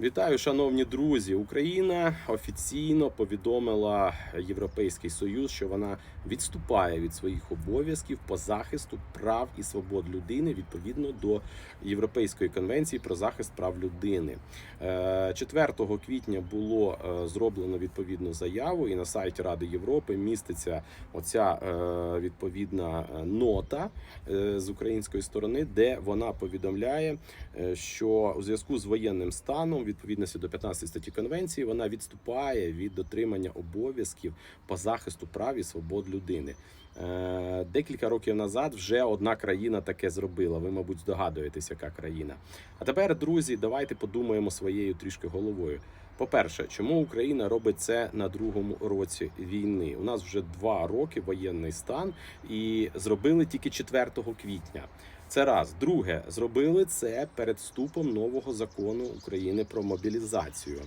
Вітаю, шановні друзі! Україна офіційно повідомила Європейський Союз, що вона відступає від своїх обов'язків по захисту прав і свобод людини відповідно до Європейської конвенції про захист прав людини. Е, 4 квітня було е, зроблено відповідну заяву, і на сайті Ради Європи міститься оця е, відповідна е, нота е, з української сторони, де вона повідомляє, е, що у зв'язку з воєнним станом, відповідності до 15 статті конвенції, вона відступає від дотримання обов'язків по захисту прав і свобод людини. Е, Декілька років назад вже одна країна таке зробила. Ви, мабуть, здогадуєтесь, яка країна. А тепер, друзі, давайте подумаємо своєю трішки головою. По-перше, чому Україна робить це на другому році війни? У нас вже два роки воєнний стан, і зробили тільки 4 квітня. Це раз. Друге, зробили це перед вступом нового закону України про мобілізацію.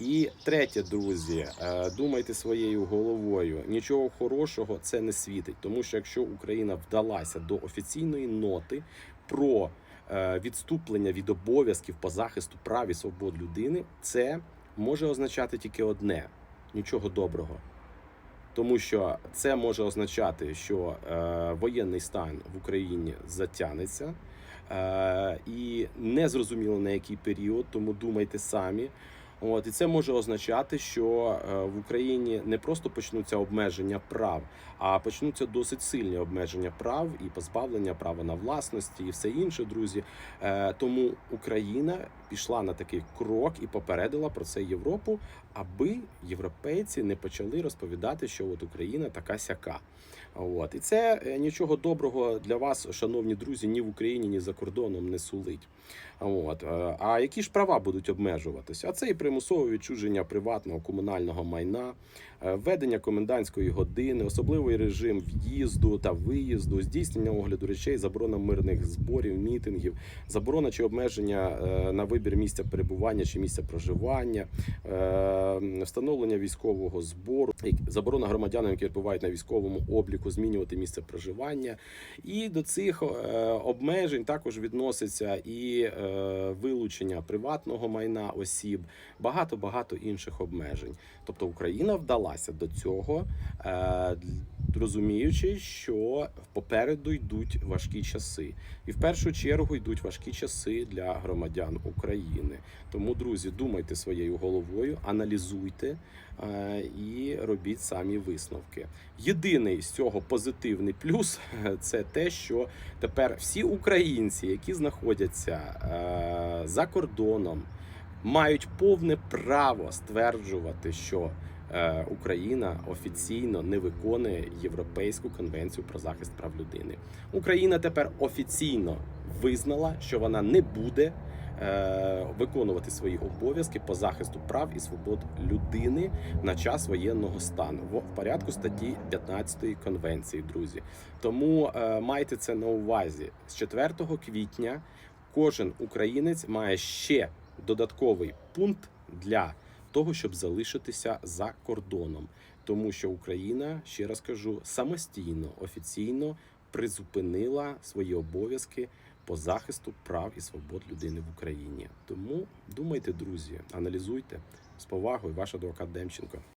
І третє, друзі, е, думайте своєю головою. Нічого хорошого це не світить, тому що якщо Україна вдалася до офіційної ноти про е, відступлення від обов'язків по захисту прав і свобод людини, це може означати тільки одне: нічого доброго. Тому що це може означати, що е, воєнний стан в Україні затягнеться, е, і не зрозуміло на який період, тому думайте самі. От і це може означати, що е, в Україні не просто почнуться обмеження прав, а почнуться досить сильні обмеження прав і позбавлення права на власності і все інше, друзі. Е, тому Україна пішла на такий крок і попередила про це Європу, аби європейці не почали розповідати, що от Україна така сяка. От і це е, нічого доброго для вас, шановні друзі, ні в Україні, ні за кордоном не сулить. От а які ж права будуть обмежуватися? А це і примусове відчуження приватного комунального майна, введення комендантської години, особливий режим в'їзду та виїзду, здійснення огляду речей, заборона мирних зборів, мітингів, заборона чи обмеження е, на вибір місця перебування чи місця проживання, е, встановлення військового збору, заборона громадянам, які перебувають на військовому обліку, змінювати місце проживання. І до цих е, обмежень також відноситься і е, вилучення приватного майна осіб, багато багато інших обмежень. Тобто Україна вдалася до цього, е, розуміючи, що попереду йдуть важкі часи, і в першу чергу йдуть важкі часи для громадян України. Тому, друзі, думайте своєю головою, аналізуйте е, і робіть самі висновки. Єдиний з цього позитивний плюс це те, що тепер всі українці, які знаходяться е, за кордоном, мають повне право стверджувати, що Україна офіційно не виконує Європейську конвенцію про захист прав людини. Україна тепер офіційно визнала, що вона не буде е, виконувати свої обов'язки по захисту прав і свобод людини на час воєнного стану в в порядку статті 15 конвенції, друзі. Тому е, майте це на увазі з 4 квітня. Кожен українець має ще додатковий пункт для того, щоб залишитися за кордоном, тому що Україна, ще раз кажу, самостійно офіційно призупинила свої обов'язки по захисту прав і свобод людини в Україні. Тому думайте, друзі, аналізуйте з повагою, ваш адвокат Демченко.